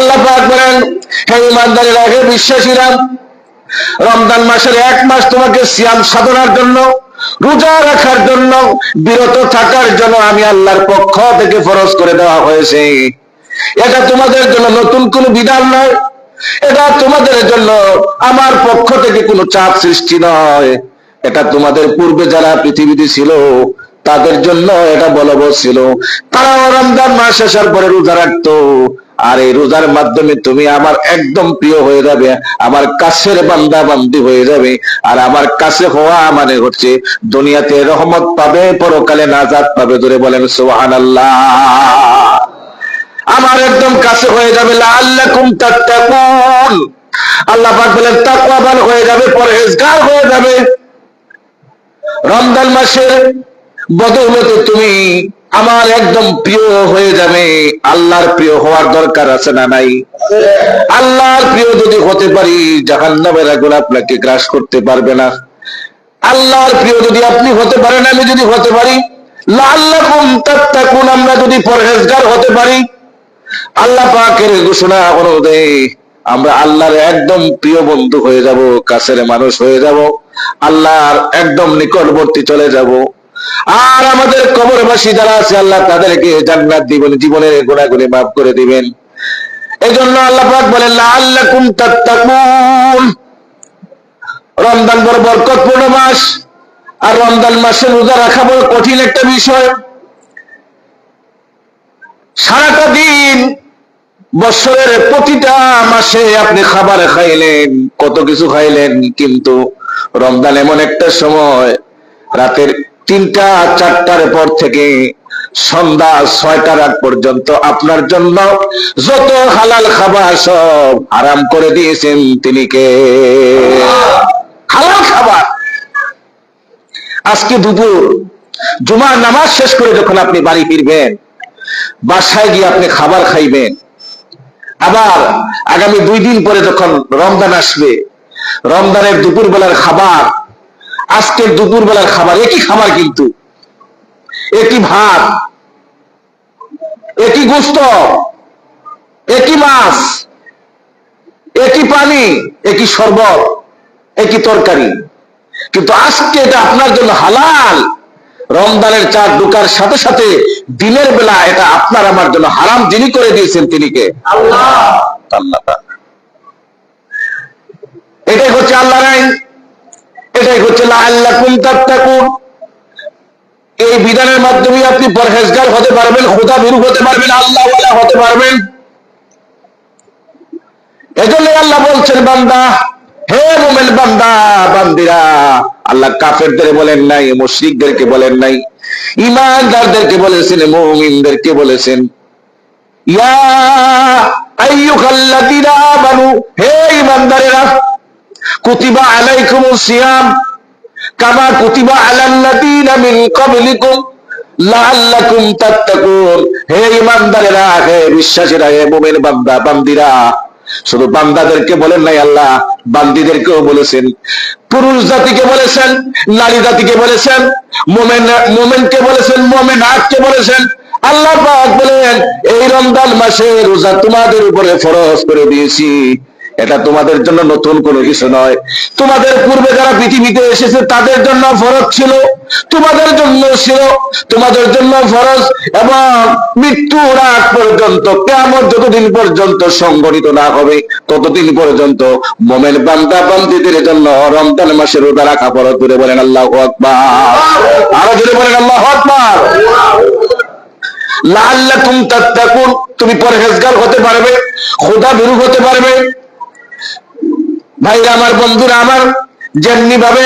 আল্লাহ পাক বলেন, হে ইমানদারেরা হে বিশ্বাসীরা, রমজান মাসের এক মাস তোমাকে সিয়াম সাধনার জন্য, রোজা রাখার জন্য, বিরত থাকার জন্য আমি আল্লাহর পক্ষ থেকে ফরজ করে দেওয়া হয়েছে। এটা তোমাদের জন্য নতুন কোন বিধান নয়। এটা তোমাদের জন্য আমার পক্ষ থেকে কোনো চাপ সৃষ্টি নয়। এটা তোমাদের পূর্বে যারা পৃথিবীতে ছিল, তাদের জন্য এটা বলবৎ ছিল। তারাও রমজান মাস আসার পরে রোজা রাখতো। আর এই রোজার মাধ্যমে তুমি আমার একদম প্রিয় হয়ে যাবে, আমার কাছের বান্দা বান্দি হয়ে যাবে, আর আমার কাছে হওয়া মানে হচ্ছে দুনিয়াতে রহমত পাবে, পরকালে নাজাদ পাবে। ধরে বলেন সোহান আল্লাহ আমার একদম কাছে হয়ে যাবে আল্লাহ লাআল্লাকুম তাত্তাকুন। আল্লাহ পাক বলেন, তাকওয়াবান হয়ে যাবে, পরহেজগার হয়ে যাবে। রমজান মাসের বদৌলতে তুমি আমার একদম প্রিয় হয়ে যাবে। আল্লাহর প্রিয় হওয়ার দরকার আছে না নাই? আল্লাহর প্রিয় যদি হতে পারি, জাহান্নামের আগুন আপনাকে গ্রাস করতে পারবে না। আল্লাহর প্রিয় যদি আপনি হতে পারেন, আমি যদি হতে পারি আমরা যদি পরহেজগার হতে পারি, আল্লাহ পাকের ঘোষণা অনুযায়ী আমরা আল্লাহর একদম প্রিয় বন্ধু হয়ে যাব, কাছের মানুষ হয়ে যাব, আল্লাহর একদম নিকটবর্তী চলে যাব। আর আমাদের কবরবাসী যারা আছে, আল্লাহ তাদেরকে জান্নাত দিবেন জীবনের গুণাগুলি মাফ করে দিবেন। এই জন্য আল্লাহ পাক বলেন, লাআল্লাকুম তাত্তাকুন। রমজান বড় বরকতপূর্ণ মাস। আর রমজান মাসে রোজা রাখা বড় কঠিন একটা বিষয়। সারাটা দিন বছরের প্রতিটা মাসে আপনি খাবার খাইলেন, কত কিছু খাইলেন, কিন্তু রমজান এমন একটা সময়, রাতের তিনটা, চারটার পর থেকে সন্ধ্যা ছয়টার আগ পর্যন্ত আপনার জন্য যত হালাল খাবার সব আরাম করে দিয়েছেন তিনি কে? হালাল খাবার। আজকে দুপুর, জুমার নামাজ শেষ করে যখন আপনি বাড়ি ফিরবেন, বাসায় গিয়ে আপনি খাবার খাইবেন, আবার আগামী দুই দিন পরে যখন রমজান আসবে, রমজানের দুপুর বেলার খাবার আজকের দুপুর বেলার খাবার একই খাবার কিন্তু। একই ভাত একই গোস্ত একই মাছ একই পানি একই শরবত একই তরকারি। কিন্তু আজকে এটা আপনার জন্য হালাল। রমজানের চার ঢুকার সাথে সাথে দিনের বেলা এটা আপনার আমার জন্য হারাম যিনি করে দিয়েছেন তিনি কে? আল্লাহ। আল্লাহ। এটাই হচ্ছে আল্লাহ আইন। এটাই হচ্ছে এই বিধানের মাধ্যমে আপনি পরহেজগার হতে পারবেন খোদা বিরু হতে পারবেন, আল্লাহ হতে পারবেন। এজন্য আল্লাহ বলছেন, বান্দা, হে মোমেন বান্দা, বান্দিরা, আল্লাহ কাফেরদের বলেন নাই, মুশরিকদেরকে বলেন নাই ইমানদারদেরকে বলেছেন, মুমিনদেরকে বলেছেন। ইয়া আইয়ুহাল্লাযীনা আমানু, হে ইমানদারেরা কুতিবা আলাইকুমুস সিয়াম কামা কুতিবা আলাল্লাযীনা মিন ক্বাবলিকুম লাআল্লাকুম তাত্তাকুন। হে ইমানদারেরা হে বিশ্বাসীরা, হে মুমিন বান্দা, বান্দিরা, শুধু বান্দাদেরকে বলেন নাই আল্লাহ, বান্দিদেরকেও বলেছেন। পুরুষ জাতিকে বলেছেন, নারী জাতিকে বলেছেন, মোমেন, মোমেনকে বলেছেন, মোমেন আটকে বলেছেন। আল্লাহ পাক বলেন, এই রমজান মাসে রোজা তোমাদের উপরে ফরজ করে দিয়েছি। এটা তোমাদের জন্য নতুন কোনো কিছু নয়। তোমাদের পূর্বে যারা পৃথিবীতে এসেছে, তাদের জন্য ফরজ ছিল, তোমাদের জন্য ছিল, তোমাদের জন্য ফরজ এবং মৃত্যুর আগ পর্যন্ত কেমন যতদিন পর্যন্ত সংগঠিত না হবে, ততদিন পর্যন্ত মোমেন বান্দা বান্দিদের জন্য রমজান মাসে রোজা রাখা ফরজ দূরে বলেন আল্লাহ আকবার। আরও জোরে বলেন আল্লাহ আকবার। লাআল্লাকুম তাত্তাকুন, তুমি পরহেজগার হতে পারবে, খোদা বিরু হতে পারবে ভাইরা, আমার বন্ধুরা, আমার যেমনি ভাবে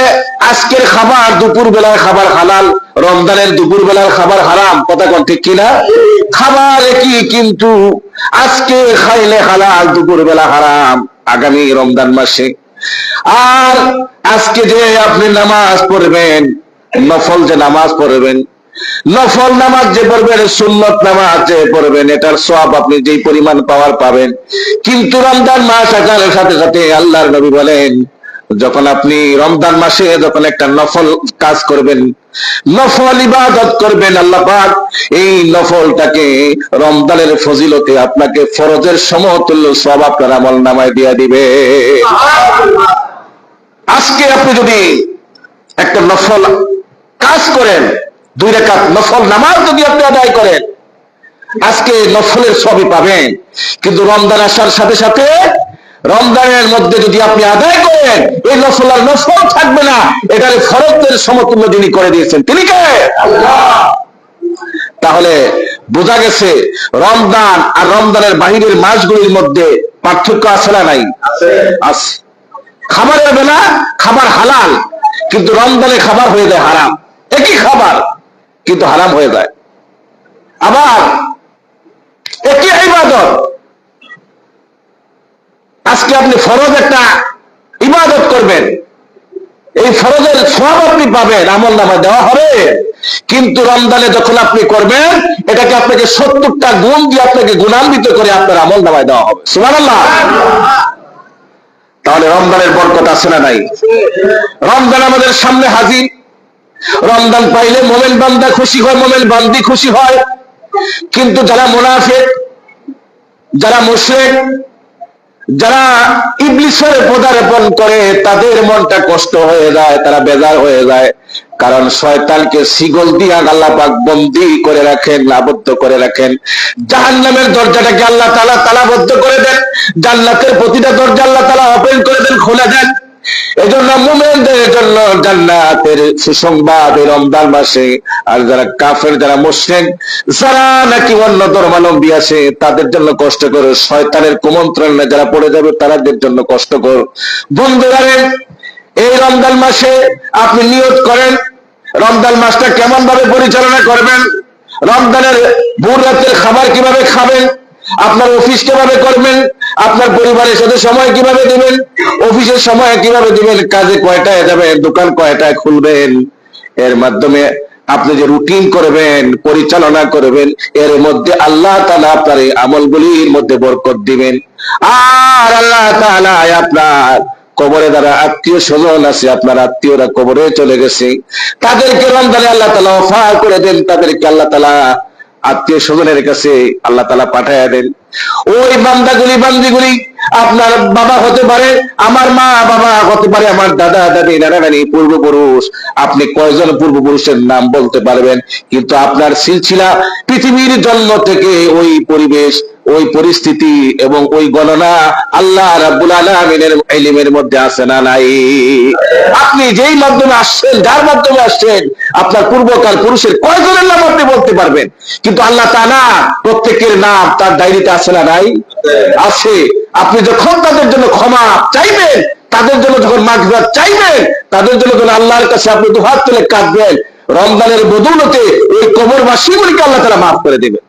আজকের খাবার দুপুর বেলার খাবার হালাল, রমজানের দুপুর বেলার খাবার হারাম, কথা কোন ঠিক কিনা? খাবার কি কিন্তু আজকে খাইলে হালাল, দুপুর বেলা হারাম, আগামী রমজান মাসে। আর আজকে যে আপনি নামাজ পড়বেন, নফল যে নামাজ পড়বেন নফল নামাজ যে পড়বেন, সুন্নত নামাজ যে পড়বেন, এটার সব আপনি যেই পরিমাণ পাওয়ার পাবেন। কিন্তু রমজান মাস আসার সাথে সাথে আল্লাহর নবী বলেন, যখন আপনি রমজান মাসে যখন একটা নফল কাজ করবেন, নফল ইবাদত করবেন, আল্লাহ পাক এই নফলটাকে রমজানের ফজিলতে আপনাকে ফরজের সমতুল্য সব আপনার আমল নামায় দিয়ে দিবে। আজকে আপনি যদি একটা নফল কাজ করেন দুই রেখাত নফল নামাজ যদি আপনি আদায় করেন, আজকে নফলের সবই পাবেন। কিন্তু রমজান আসার সাথে সাথে রমজানের মধ্যে যদি আপনি আদায় করেন, এই নফল আর নফল থাকবে না। এটার ফরজের সমতুল্য যিনি করে দিয়েছেন, তিনি কে? তাহলে বোঝা গেছে রমজান আর রমজানের বাহিরের মাসগুলির মধ্যে পার্থক্য আছে না নাই? আছে। খাবারের বেলা খাবার হালাল, কিন্তু রমজানে খাবার হয়ে যায় হারাম। একই খাবার। কিন্তু হারাম হয়ে যায়। আবার একই ইবাদত। আজকে আপনি ফরজ একটা ইবাদত করবেন। এই ফরজের সব আপনি পাবেন, আমল নামা দেওয়া হবে। কিন্তু রমজানে যখন আপনি করবেন, এটাকে আপনাকে সত্তরটা গুণ দিয়ে আপনাকে গুণান্বিত করে আপনার আমল নামায় দেওয়া হবে। সুবহানাল্লাহ। তাহলে রমদানের বরকত আছে না নাই? রমজান আমাদের সামনে হাজির। রমজান পাইলে মোমেন বান্দা খুশি হয়, মোমেন বান্দি খুশি হয়। কিন্তু যারা মুনাফিক, যারা মুশরিক, যারা ইবলিসের পদার্পণ করে, তাদের মনটা কষ্ট হয়ে যায়, তারা বেজার হয়ে যায়। কারণ শয়তানকে শিগল দিয়া আল্লাহ বন্দি করে রাখেন, আবদ্ধ করে রাখেন। জাহান্নামের দরজাটাকে আল্লাহ তালা তালাবদ্ধ করে দেন, জান্নাতের প্রতিটা দরজা আল্লাহ তালা ওপেন করে দেন, খুলে দেন। এজন্য জন্য জান্নাতের সুসংবাদ রমজান মাসে। আর যারা কাফের, যারা মুশরিক, যারা নাকি অন্য ধর্মাবলম্বী আছে, তাদের জন্য শয়তানের কুমন্ত্রণে যারা পড়ে যাবে তাদের জন্য বন্ধুরা এই রমজান মাসে আপনি নিয়োগ করেন, রমজান মাসটা কেমন ভাবে পরিচালনা করবেন? রমজানের ভোর রাতের খাবার কীভাবে খাবেন? আপনার অফিস কীভাবে করবেন? আপনার পরিবারের সাথে সময় কীভাবে দিবেন? অফিসের সময় কীভাবে দিবেন? কাজে কয়টায় যাবেন? দোকান কয়টায় খুলবেন? এর মাধ্যমে আপনি যে রুটিন করবেন, পরিচালনা করবেন, এর মধ্যে আল্লাহ তালা আপনার এই আমলগুলির মধ্যে বরকত দিবেন। আর আল্লাহ তালা আপনার কবরে যারা আত্মীয় স্বজন আছে, আপনার আত্মীয়রা কবরে চলে গেছে। তাদেরকে রমজানে আল্লাহ তালা অফার করে দেন। তাদেরকে আল্লাহ তালা আত্মীয় স্বজনের কাছে আল্লাহ তালা পাঠাইয়া দেন। ওই বান্দাগুলি, বান্দিগুলি, আপনার বাবা হতে পারে, আমার মা বাবা হতে পারে, আমার দাদা, দাদি, নানা, নানি, পূর্বপুরুষ। আপনি কয়জন পূর্বপুরুষের নাম বলতে পারবেন? কিন্তু আপনার সিলসিলা পৃথিবীর জন্ম থেকে ওই পরিবেশ ওই পরিস্থিতি এবং ওই গণনা আল্লাহ রাব্বুল আলামিনের ইলমের মধ্যে আছে না নাই? আপনি যেই মাধ্যমে আসছেন, যার মাধ্যমে আসছেন, আপনার পূর্বকাল পুরুষের কয়জনের নাম আপনি বলতে পারবেন? কিন্তু আল্লাহ তাআলা প্রত্যেকের নাম তার ডায়েরিতে আছে না নাই? আছে। আপনি যখন তাদের জন্য ক্ষমা চাইবেন, তাদের জন্য যখন মাগফিরাত চাইবেন, তাদের জন্য যখন আল্লাহর কাছে আপনি দুহাত তুলে কাঁদবেন, রমজানের বদৌলতে ওই কবরবাসীগুলিকে আল্লাহ তাআলা মাফ করে দেবেন।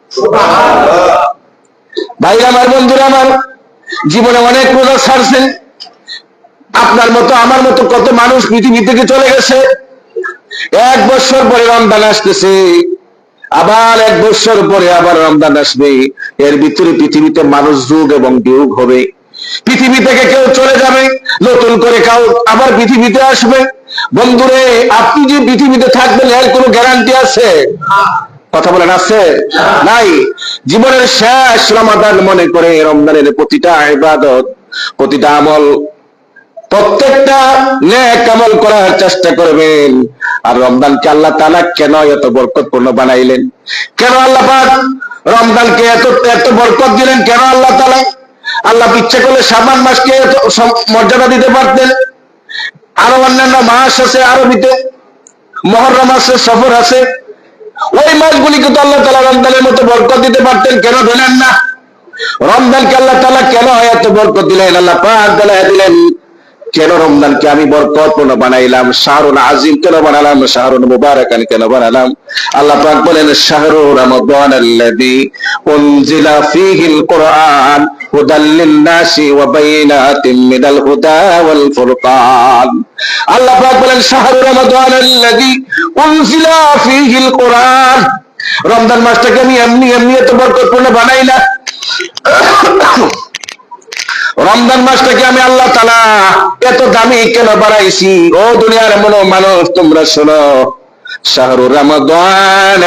ভাইরা আমার বন্ধুরা, আমার জীবনে অনেক রোজা ছাড়ছেন আপনার মতো, আমার মতো কত মানুষ পৃথিবী থেকে চলে গেছে। এক বছর পরে রমজান আসতেছে। আবার এক বছর পরে আবার রমজান আসবে। এর ভিতরে পৃথিবীতে মানুষ যুগ এবং বিয়োগ হবে। পৃথিবী থেকে কেউ চলে যাবে, নতুন করে কেউ আবার পৃথিবীতে আসবে। বন্ধুরে, আপনি যে পৃথিবীতে থাকবেন, এর কোনো গ্যারান্টি আছে? কথা বলেন আছে? নাই। জীবনের শেষ রমাদান মনে করে রমজানের প্রতিটা ইবাদত, প্রতিটা আমল, প্রত্যেকটা নেক আমল করার চেষ্টা করবেন। আর রমজানকে আল্লাহ তাআলা কেন এত বরকতপূর্ণ বানাইলেন? কেন আল্লাহ পাক রমজানকে এত এত বরকত দিলেন? কেন আল্লাহ তাআলা আল্লাহ ইচ্ছে করলে সাবান মাসকে মর্যাদা দিতে পারতেন? আরও অন্যান্য মাস আছে, আরবিতে। মহরম আছে, সফর আছে। ওই মাসগুলিকে তো আল্লাহ তালা রমদানের মতো বরকত দিতে পারতেন, কেন দিলেন না? রমদানকে আল্লাহ তালা কেন এত বরকত দিলেন? আল্লাহ পাক দিলেন কেন রমজানকে আমি বরকতপূর্ণ বানাইলাম? শাহরুন আজিম কেন বানালাম? শাহরুন মুবারাকান কেন বানালাম? আল্লাহ পাক বলেন শাহরু রমাদান আল্লাযী উনজিলা ফীহিল কুরআন হুদাল লিন-নাসি ওয়া বাইনাতিন মিনাল হুদা ওয়াল ফুরকান। আল্লাহ পাক বলেন শাহরু রমাদান আল্লাযী উনজিলা ফীহিল কুরআন। রমজান মাসটাকে আমি এমনি এমনি এত বরকতপূর্ণ বানাই না রমজান মাসটাকে আমি আল্লাহ তালা এত দামি কেন বাড়াইছি? ও দুনিয়ার মনো মানুষ, তোমরা শোনো। শাহরু রমাদান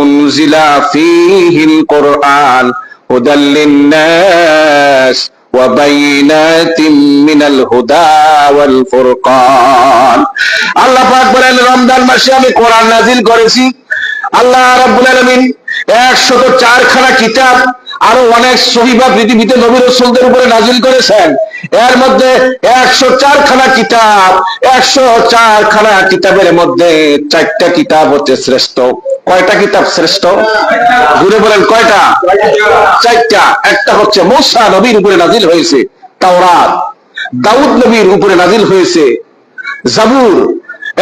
উনজিলা ফীহিল আল্লাহ বলেন, রমজান মাসে আমি কোরআন নাজিল করেছি। আল্লাহ রাব্বুল আলামিন 104 খানা কিতাব আরও অনেক সহিবা পৃথিবীতে নবী রসুলদের উপরে নাজিল করেছেন। এর মধ্যে একশো চার খানা কিতাব, একশো চার খানা কিতাবের মধ্যে চারটা কিতাব হচ্ছে শ্রেষ্ঠ। কয়টা কিতাব শ্রেষ্ঠ? ঘুরে বলেন কয়টা? চারটা। একটা হচ্ছে মোসা নবীর উপরে নাজিল হয়েছে, তাওরাত। দাউদ নবীর উপরে নাজিল হয়েছে, জাবুর।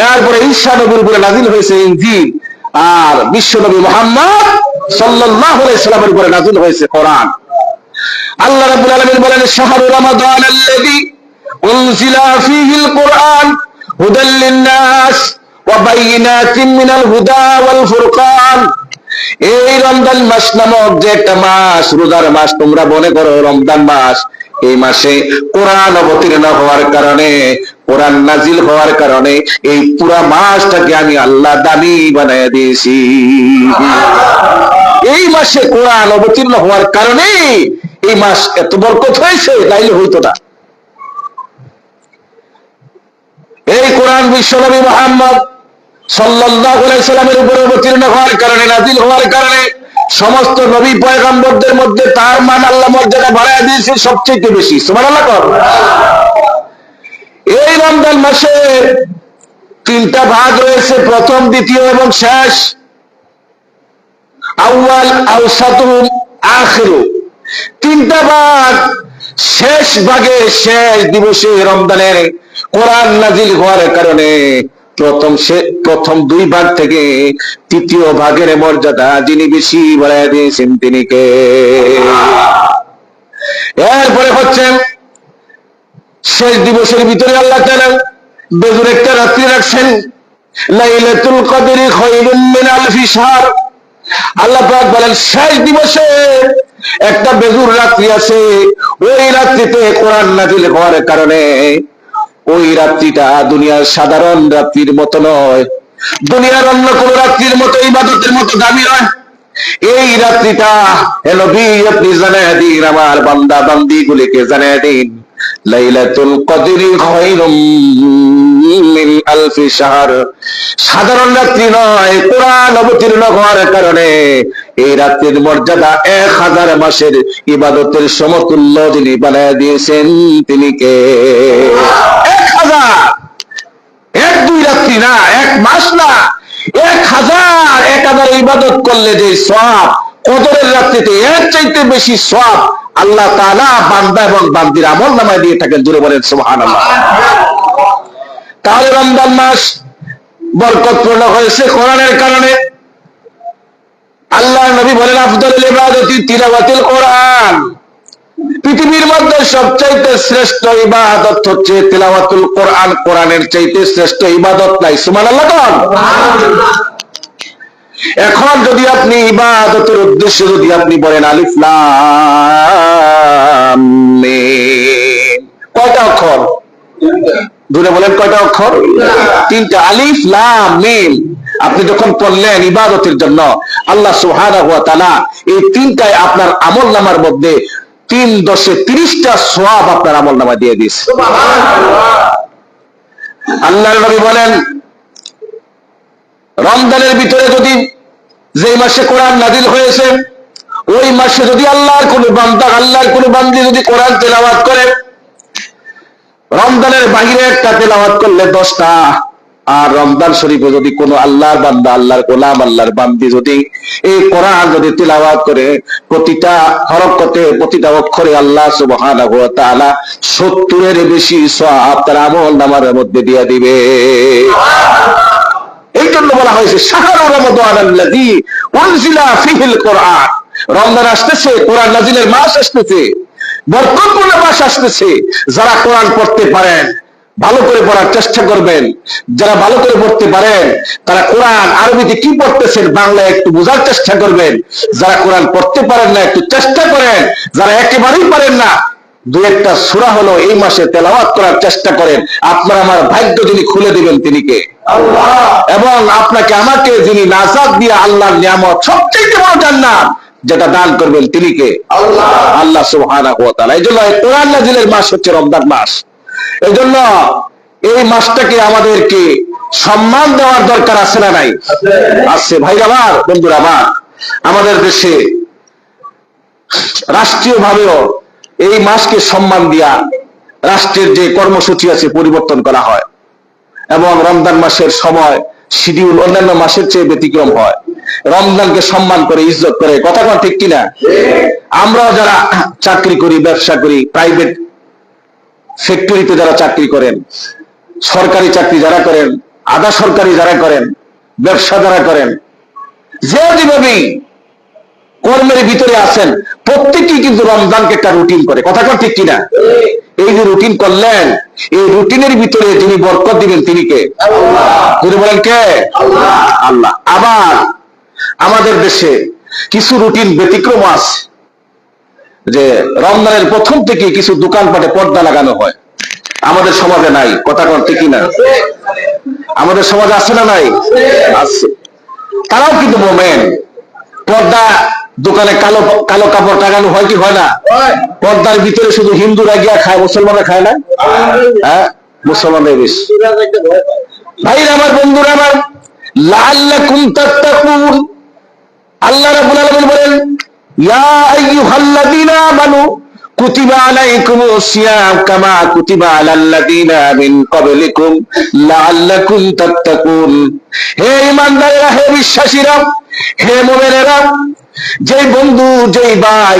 এরপরে ঈশা নবীর উপরে নাজিল হয়েছে, ইনজিল। আর বিশ্ব নবী মোহাম্মদ আলাইহি উপরে নাজিল হয়েছে কোরআন। আল্লাহ রাব্বুল আলামিন বলেন, শাহরু রমাদান উনজিলা ফীহিল কোরআন হুদাল ওয়া বাইয়িনাতিন মিনাল হুদা ওয়াল ফুরকান। এই রমজান মাস নামক যে একটা মাস, রোজার মাস, তোমরা মনে করো রমজান মাস এই মাসে কোরআন অবতীর্ণ হওয়ার কারণে, কোরআন নাজিল হওয়ার কারণে এই পুরা মাসটাকে আমি আল্লাহ দামি বানায় দিয়েছি। এই মাসে কোরআন অবতীর্ণ হওয়ার কারণে এই মাস এত বরকত হয়েছে, তাইলে হইতো না। এই কোরআন বিশ্বনবী মোহাম্মদ আলাইহি সাল্লামের উপরে অবতীর্ণ হওয়ার কারণে, নাজিল হওয়ার কারণে সমস্ত নবী পয়গম্বরদের মধ্যে তার মান আল্লাহ মর্যাদা বাড়ায় দিয়েছে সবচেয়ে বেশি। সুবহানাল্লাহ কর। এই রমজান মাসে তিনটা ভাগ রয়েছে, প্রথম, দ্বিতীয় এবং শেষ। আউয়াল আউসাতুম আখিরু। তিনটা ভাগ শেষ ভাগে শেষ দিবসে রমজানের কোরআন নাজিল হওয়ার কারণে প্রথম সে, প্রথম দুই ভাগ থেকে তৃতীয় ভাগের মর্যাদা যিনি বেশি বাড়াই দিয়েছেন তিনি কে? এরপরে হচ্ছে শেষ দিবসের ভিতরে আল্লাহ তাআলা বেজুর একটা রাত্রি রাখছেন। লাইলাতুল কদরি খায়রুম মিন আলফি শাহর আল্লাহ পাক বলেন, শেষ দিবসে একটা বেজুর রাত্রি আছে। ওই রাত্রিতে কোরআন নাজিল হওয়ার কারণে ওই রাত্রিটা দুনিয়ার সাধারণ রাত্রির মতো নয়। দুনিয়ার অন্য কোন রাত্রির মতো, ইবাদতের মতো দামি নয়। এই রাত্রিটা হেলো বি আপনি জানায় দিন, আমার বান্দা বান্দি গুলিকে জানায় দিন। লাইলাতুল কদরি খায়রুম মিন আলফি শাহর। সাধারণ রাত্রি নয়, কোরআন অবতীর্ণ হওয়ার কারণে এই রাত্রির মর্যাদা এক হাজার মাসের ইবাদতের সমতুল্য যিনি বানায় দিয়েছেন, তিনি কে? হাজার। এক দুই রাত্রি না, এক মাস না, এক হাজার এক হাজার ইবাদত করলে যে সব কদরের রাত্রিতে এর চাইতে বেশি সব আল্লাহ তাআলা বান্দা এবং বান্দির আমল নামায় দিয়ে থাকেন জুড়ে বলেন, সুবহানাল্লাহ। তাহলে রমজান মাস বরকতপূর্ণ হয়েছে কোরআনের কারণে। আল্লাহ নবী বলেন আফদল ইবাদতি তিলাওয়াতুল কোরআন। পৃথিবীর মধ্যে সবচাইতে শ্রেষ্ঠ ইবাদত হচ্ছে তিলাওয়াতুল কোরআন। কোরআনের চাইতে শ্রেষ্ঠ ইবাদত নাই। সুবহানাল্লাহ কোন। এখন যদি আপনি ইবাদতের উদ্দেশ্যে যদি আপনি বলেন আলিফলাম কয়টা অক্ষর? দূরে বলেন কয়টা অক্ষর? তিনটা। আলিফ লাম মিম। আপনি যখন পড়লেন ইবাদতের জন্য, আল্লাহ সুবহানাহু ওয়া তাআলা এই তিনটায় আপনার আমল নামার মধ্যে তিন দশে তিরিশটা সোয়াব আপনার আমল নামা দিয়ে দিয়েছে। আল্লাহ নবী বলেন, রমজানের ভিতরে যদি যে মাসে কোরআন নাজিল হয়েছে, ওই মাসে যদি আল্লাহর কোন বান্দা, আল্লাহর কোন বান্দি যদি কোরআন তেলাওয়াত করে, রমজানের বাহিরে একটা তেলাওয়াত করলে দশটা আর রমজান শরীফে যদি কোনো আল্লাহর বান্দা, আল্লাহর গোলাম, আল্লাহর বান্দি যদি এই কোরআন যদি তিলাওয়াত করে, প্রতিটা হরকতে, প্রতিটা অক্ষরে আল্লাহ সুবহানাহু ওয়া তাআলা 70 বেশি সওয়াব তার আমল নামার মধ্যে দিয়ে দিবে। এই জন্য বলা হয়েছে, শাহরু রমাদান আল্লাযী উনজিলা ফীহিল কোরআন। রমজান আসতেছে, কোরআন নাজিলের মাস আসতেছে, বরকতপূর্ণ মাস আসতেছে, যারা কোরআন পড়তে পারেন। ভালো করে পড়ার চেষ্টা করবেন। যারা ভালো করে পড়তে পারেন তারা কোরআন আরবিতে কি পড়তেছেন বাংলায় একটু বোঝার চেষ্টা করবেন। যারা কোরআন পড়তে পারেন না একটু চেষ্টা করেন। যারা একেবারেই পারেন না দু একটা সুরা হলো এই মাসে তেলাওয়াত করার চেষ্টা করেন। আপনার আমার ভাগ্য যিনি খুলে দিবেন তিনি কে এবং আপনাকে আমাকে যিনি নাজাদ দিয়ে আল্লাহর নিয়ামত সবচেয়ে বড় জান্নাত যেটা দান করবেন তিনি কে আল্লাহ সুবহানাহু ওয়া তাআলা। এই জন্য কোরআন নাজিলের মাস হচ্ছে রমজান মাস। এই জন্য এই মাসটাকে আমাদেরকে সম্মান দেওয়ার দরকার আছে না নাই? আছে। ভাই আমার, বন্ধুরা আমার, আমাদের দেশে রাষ্ট্রীয় ভাবেও এই মাসকে সম্মান দিয়া রাষ্ট্রের যে কর্মসূচি আছে পরিবর্তন করা হয় এবং রমজান মাসের সময় শিডিউল অন্যান্য মাসের চেয়ে ব্যতিক্রম হয়। রমজানকে সম্মান করে, ইজ্জত করে, কথা কথা ঠিক কিনা? আমরা যারা চাকরি করি, ব্যবসা করি প্রাইভেট ফ্যাক্টরিতে যারা চাকরি করেন সরকারি চাকরি যারা করেন আধা সরকারি যারা করেন ব্যবসা যারা করেন যে যেভাবেই কর্মের ভিতরে আছেন প্রত্যেকেই কিন্তু রমজানকে একটা রুটিন করে। কথা কন ঠিক কিনা? এই যে রুটিন করলেন এই রুটিনের ভিতরে যিনি বরকত দিবেন তিনি কে? তিনি বলেন কে? আল্লাহ। আবার আমাদের দেশে কিছু রুটিন ব্যতিক্রম আছে। যে রমজানের প্রথম থেকে কিছু দোকানপাটে পর্দা লাগানো হয়। আমাদের সমাজে নাই কথা কন ঠিকই না আমাদের সমাজে আছে না নাই? আছে। তারাও কিন্তু মোমেন। পর্দা দোকানে কালো কালো কাপড় টাঙানো হয় কি হয় না? পর্দার ভিতরে শুধু হিন্দুরা গিয়া খায় মুসলমানরা খায় না? হ্যাঁ মুসলমানরা বেশি। ভাই আমার বন্ধুরা আমার লাআল্লাকুম তাত্তাকুন। আল্লাহ রাব্বুল আলামিন বলেন যেই বন্ধু, যেই ভাই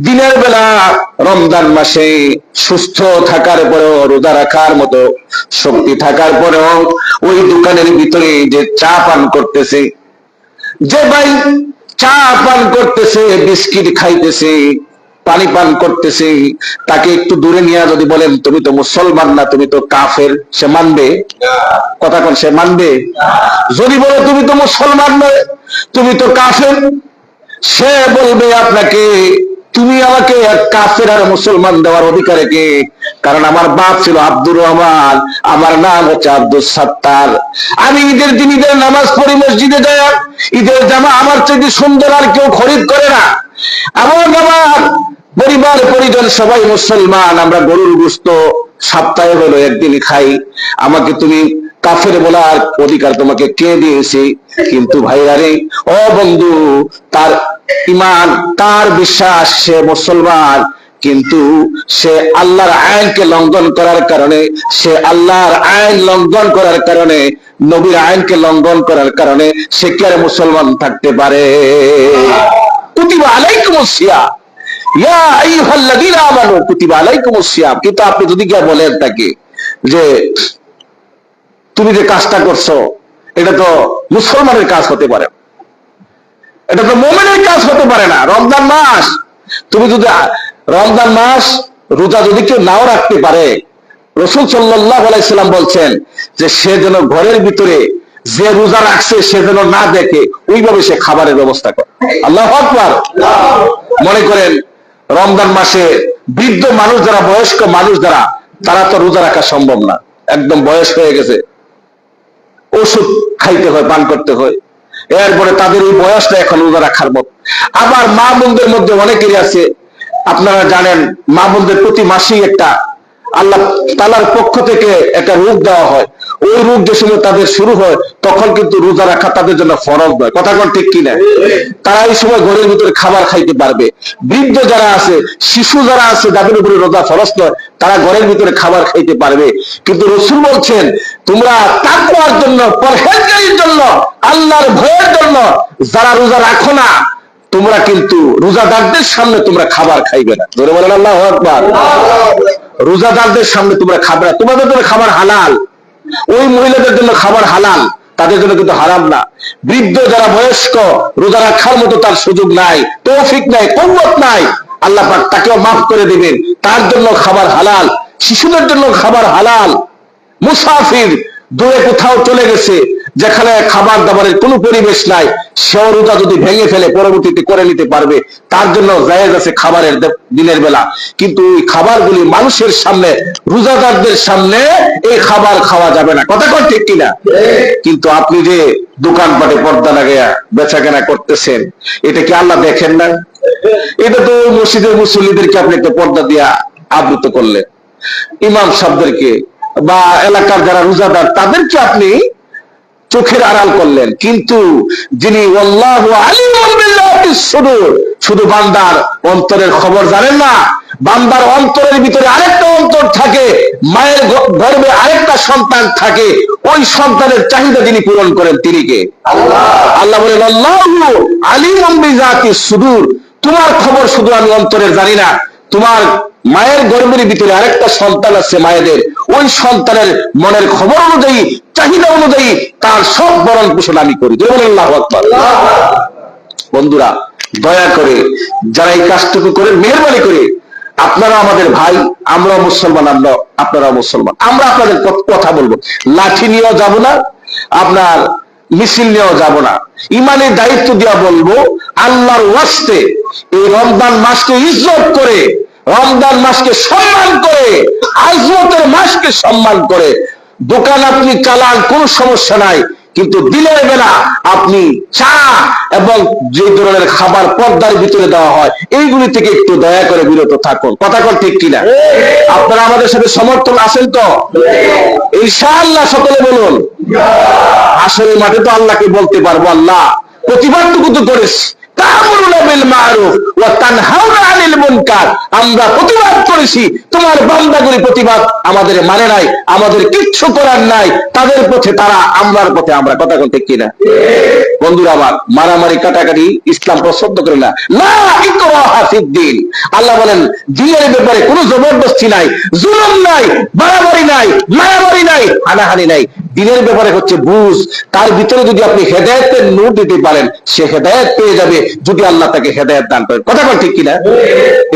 দিনের বেলা রমজান মাসে সুস্থ থাকার পরেও, রোজা রাখার মতো শক্তি থাকার পরেও ওই দোকানের ভিতরে যে চা পান করতেছে, যে ভাই চা পান করতেছে, বিস্কিট খাইতেছে, পানি পান করতেছে, তাকে একটু দূরে নিয়ে যদি বলেন, তুমি তো মুসলমান না, তুমি তো কাফের। সে মানবে? কথা কোন, সে মানবে? যদি বলে, তুমি তো মুসলমান নয়, তুমি তো কাফের, সে বলবে আপনাকে তুমি আমাকে কাফের আর মুসলমান দেওয়ার অধিকারে কে? কারণ আমার বাপ ছিল আব্দুর রহমান, আমার নাম হচ্ছে আব্দুল সাত্তার। আমি ঈদের দিন ঈদের নামাজ পড়ি মসজিদে যাই ঈদের জামা আমার চেয়ে সুন্দর আর কেউ খরিদ করে না। এমন আমার পরিবার, পরিজন সবাই মুসলমান, আমরা গরুর গুস্ত সপ্তাহে হলো একদিন খাই। আমাকে তুমি কাফের বলার অধিকার তোমাকে কে দিয়েছে? কিন্তু ভাইরা রে, ও বন্ধু, তার ইমান তার বিশ্বাস সে মুসলমান, কিন্তু সে আল্লাহর আইনকে লঙ্ঘন করার কারণে, সে আল্লাহর আইন লঙ্ঘন করার কারণে, নবীর আইনকে লঙ্ঘন করার কারণে সে কি আর মুসলমান থাকতে পারে? কুতিবা আলাইকুম সিয়া ইয়া আইয়ুহাল্লাযীনা আমানু, কুতিবা কিন্তু আপনি যদি গিয়ে বলেন তাকে যে, তুমি যে কাজটা করছ, এটা তো মুসলমানের কাজ হতে পারে। এটা তো মোমেনের কাজ হতে পারে না, রমজান মাস। তুমি যদি রমজান মাস রোজা যদি কেউ নাও রাখতে পারে, রসুল আলাইসাল্লাম বলছেন যে সে যেন ঘরের ভিতরে যে রোজা রাখছে, সে যেন না দেখে, ওইভাবে সে খাবারের ব্যবস্থা করে। আল্লাহ আকবার। মনে করেন, রমজান মাসে বৃদ্ধ মানুষ যারা, বয়স্ক মানুষ যারা, তারা তো রোজা রাখা সম্ভব না। একদম বয়স হয়ে গেছে। ওষুধ খাইতে হয়, পান করতে হয়। এরপরে তাদের এই বয়সটা এখন রোজা রাখার মত। আবার মা বোনদের মধ্যে অনেকেরই আছে, আপনারা জানেন, মা বোনদের প্রতি মাসেই একটা আল্লাহ তালার পক্ষ থেকে একটা রোগ দেওয়া হয়। ওই রোগ যে সময় তাদের শুরু হয় তখন কিন্তু রোজা রাখা তাদের জন্য ফরজ নয়। কথা কোন ঠিক কিনা? তারা এই সময় ঘরের ভিতরে খাবার খাইতে পারবে। বৃদ্ধ যারা আছে শিশু যারা আছে যাদের উপরে রোজা ফরজ নয় তারা ঘরের ভিতরে খাবার খাইতে পারবে। কিন্তু রসুল বলছেন তোমরা তাকওয়ার জন্য পরহেজগারির জন্য আল্লাহর ভয়ের জন্য যারা রোজা রাখো না তোমরা কিন্তু রোজাদারদের সামনে তোমরা খাবার খাইবে না। ধরে বলেন আল্লাহ আকবার। রোজাদারদের সামনে তোমরা খাবে না। তোমাদের জন্য খাবার হালাল। ওই মহিলাদের জন্য খাবার হালাল, তাদের জন্য কিন্তু হারাম না। বৃদ্ধ যারা বয়স্ক, রোজা রাখার মতো তার সুযোগ নাই, তৌফিক নাই কৌমত নাই, আল্লাহ পাক তাকেও মাফ করে দিবেন। তার জন্য খাবার হালাল, শিশুদের জন্য খাবার হালাল। মুসাফির দূরে কোথাও চলে গেছে যেখানে খাবার দাবারের কোনো পরিবেশ নাই, সেও রোজা যদি ভেঙে ফেলে, পরবর্তীতে করে নিতে পারবে, তার জন্য জায়েজ আছে খাবারের দিনের বেলা। কিন্তু ওই খাবারগুলি মানুষের সামনে, রোজাদারদের সামনে এই খাবার খাওয়া যাবে না। কথা কর ঠিক কিনা? কিন্তু আপনি যে দোকানপাটে পর্দা লাগাইয়া বেচা কেনা করতেছেন, এটা কি আল্লাহ দেখেন না? এটা তো মসজিদের মুসল্লিদেরকে আপনি একটা পর্দা দিয়া আবৃত করলেন। ইমাম সাহেবদেরকে বা এলাকার যারা রোজাদার, তাদেরকে আপনি চোখের আড়াল করলেন। কিন্তু যিনি সুদূর, শুধু বান্দার অন্তরের খবর জানেন না, বান্দার অন্তরের ভিতরে আরেকটা অন্তর থাকে, মায়ের গ- গর্ভে আরেকটা সন্তান থাকে, ওই সন্তানের চাহিদা যিনি পূরণ করেন তিনি কে? আল্লাহ বলেন আল্লাহু আলিমুল বিজাতি সুদূর, তোমার খবর শুধু আমি অন্তরের জানি না তোমার মায়ের গর্ভের ভিতরে আরেকটা সন্তান আছে মায়েদের, ওই সন্তানের মনের খবর অনুযায়ী, চাহিদা অনুযায়ী তার সব বরণ পোষণ আমি করি। বন্ধুরা, দয়া করে যারা এই কাজটুকু করেন মেহরবানি করে, আপনারা আমাদের ভাই, আমরা মুসলমান, আমরা, আপনারা মুসলমান, আমরা আপনাদের কথা বলব। লাঠি নিয়েও যাব না, আপনার মিছিল নিয়েও যাব না। ইমানের দায়িত্ব দিয়া বলব, আল্লাহর ওয়াস্তে এই রমজান মাসকে ইজ্জত করে, রমজান মাসকে সম্মান করে, আজমতের মাসকে সম্মান করে। দোকান আপনি চালান, কোনো সমস্যা নাই, কিন্তু দিনের বেলা আপনি চা এবং যে ধরনের খাবার পর্দার ভিতরে দেওয়া হয়, এইগুলি থেকে একটু দয়া করে বিরত থাকুন। কথা কর ঠিক কিনা? আপনারা আমাদের সাথে সমর্থন আছেন তো? ইনশাআল্লাহ সকলে বলুন, আসলে মাঠে তো আল্লাহকে বলতে পারব, আল্লাহ। প্রতিবাদটুকু তো করেছি মানে ইসলাম পছন্দ করে আল্লাহ বলেন, দিনের ব্যাপারে কোনো জবরদস্তি নাই, জুলুম নাই, বাড়াবাড়ি নাই, মারামারি নাই, হানাহানি নাই। দিনের ব্যাপারে হচ্ছে বুঝ। তার ভিতরে যদি আপনি হেদায়তের নূর দিতে পারেন, সে হেদায়ত পেয়ে যাবে। যদি আল্লাহ তাকে হেদায়ত দান করে। কথা ঠিক কিনা?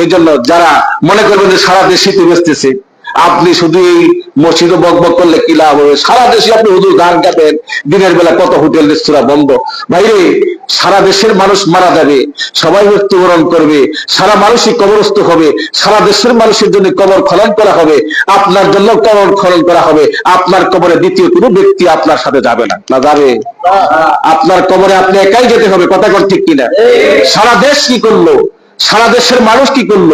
এই জন্য যারা মনে করবেন যে সারা দেশে তো বেসতেছে আপনি শুধু এই মসজিদে বক বক করলে কি লাভ হবে? সারা দেশে আপনি হুজুর গান গাবেন দিনের বেলা কত হোটেল রেস্তোরাঁ বন্ধ। ভাইরে সারা দেশের মানুষ মারা যাবে সবাই মৃত্যুবরণ করবে সারা মানুষই কবরস্থ হবে সারা দেশের মানুষের জন্য কবর খনন করা হবে আপনার জন্য কবর খনন করা হবে। আপনার কবরে দ্বিতীয় কোনো ব্যক্তি আপনার সাথে যাবে না। না যাবে? আপনার কবরে আপনি একাই যেতে হবে কথা কর ঠিক কিনা। সারা দেশ কি করল? সারা দেশের মানুষ কি করল?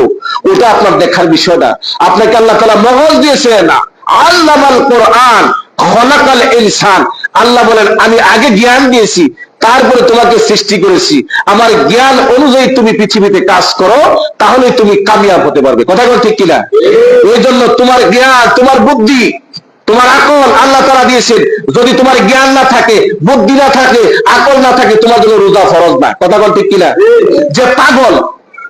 ওটা আপনার দেখার বিষয় না। আপনাকে আল্লাহ তালা মগজ দিয়েছে না। আল্লাহ কোরআন, খলাকাল ইনসান। আল্লাহ বলেন, আমি আগে জ্ঞান দিয়েছি, তারপরে তোমাকে সৃষ্টি করেছি। আমার জ্ঞান অনুযায়ী তুমি পৃথিবীতে কাজ করো তাহলে তুমি কামিয়াব হতে পারবে। কথা ঠিক কিনা? এই জন্য তোমার জ্ঞান, তোমার বুদ্ধি, তোমার আকল আল্লাহ তারা দিয়েছেন। যদি তোমার জ্ঞান না থাকে, বুদ্ধি না থাকে, আকল না থাকে, তোমার জন্য রোজা ফরজ না। কথা ঠিক কিনা? যে পাগল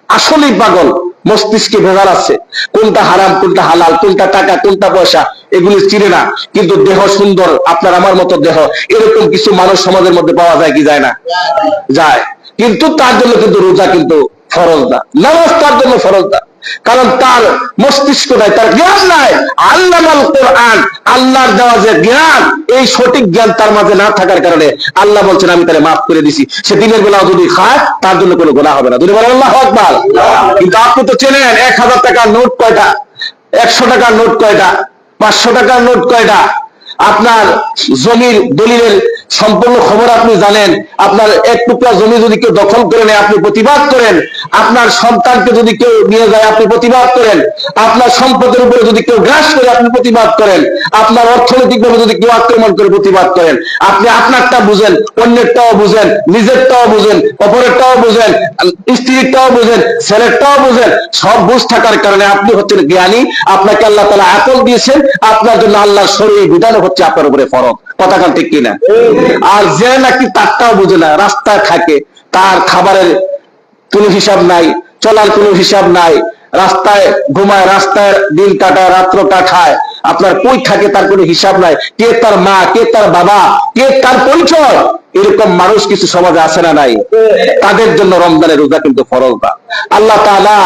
আসলেই পাগল, মস্তিষ্কে ভেজাল আছে। কোনটা হারাম, কোনটা হালাল, কোনটা টাকা, কোনটা পয়সা, এগুলি চিনে না। কিন্তু দেহ সুন্দর, আপনার আমার মতো দেহ, এরকম কিছু মানুষ সমাজের মধ্যে পাওয়া যায় কি যায় না? যায়। কিন্তু তার জন্য কিন্তু রোজা কিন্তু ফরজ না। নামাজ তার জন্য ফরজ না। কারণ তার মস্তিষ্ক নাই, তার জ্ঞান নাই। আল্লাহ কোরআন, আল্লাহর দেওয়া যে জ্ঞান, এই সঠিক জ্ঞান তার মাঝে না থাকার কারণে আল্লাহ বলছেন, আমি তাহলে মাফ করে দিছি। সে দিনের বেলা যদি খায়, তার জন্য কোনো গোনা হবে না। যদি বলেন, আল্লাহ আকবার। কিন্তু আপনি তো চেনেন, এক হাজার টাকার নোট কয়টা? একশো টাকার নোট কয়টা? পাঁচশো টাকার নোট কয়টা? আপনার জমির দলিলের সম্পূর্ণ খবর আপনি জানেন, আপনার এক টুকরা জমি যদি কেউ দখল করে নেয়, আপনি প্রতিবাদ করেন। আপনার সন্তানকে যদি কেউ নিয়ে যায়, আপনি প্রতিবাদ করেন। আপনার সম্পদের উপরে যদি কেউ গ্রাস করে, আপনি প্রতিবাদ করেন। আপনার অর্থনৈতিক ভাবে যদি কেউ আক্রমণ করে, প্রতিবাদ করেন। আপনি আপনারটা বুঝেন, অন্যেরটাও বুঝেন, নিজেরটাও বুঝেন, অপরেরটাও বুঝেন, স্ত্রীরটাও বুঝেন, ছেলেরটাও বুঝেন, সব বুঝ থাকার কারণে আপনি হচ্ছেন জ্ঞানী। আপনাকে আল্লাহ তালা আকল দিয়েছেন। আপনার জন্য আল্লাহ শরীর বিধানও হচ্ছে আপনার উপরে ফরক কান ঠিক কিনা? আর যে নাকি তারটাও বুঝে না, রাস্তায় থাকে, তার খাবারের কোনো হিসাব নাই, চলার কোনো হিসাব নাই, রাস্তায় ঘুমায়, রাস্তায় দিন কাটায় রাত্র কাটায় আপনার কই থাকে তার কোনো হিসাব নাই, কে তার মা, কে তার বাবা, কে তার পরিচয়? এরকম মানুষ কিছু সমাজে আছে না নাই। তাদের জন্য রমজানের রোজা কিন্তু ফরজ না। আল্লাহ তাআলা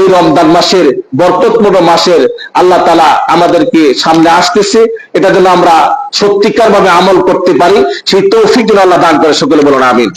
এই রমজান মাসের, বরকতপূর্ণ মাসের আল্লাহ তালা আমাদেরকে সামনে আসতেছে। এটা যেন আমরা সত্যিকার ভাবে আমল করতে পারি, সেই তৌফিক যেন আল্লাহ দান করে, সকলে বলুন, আমিন।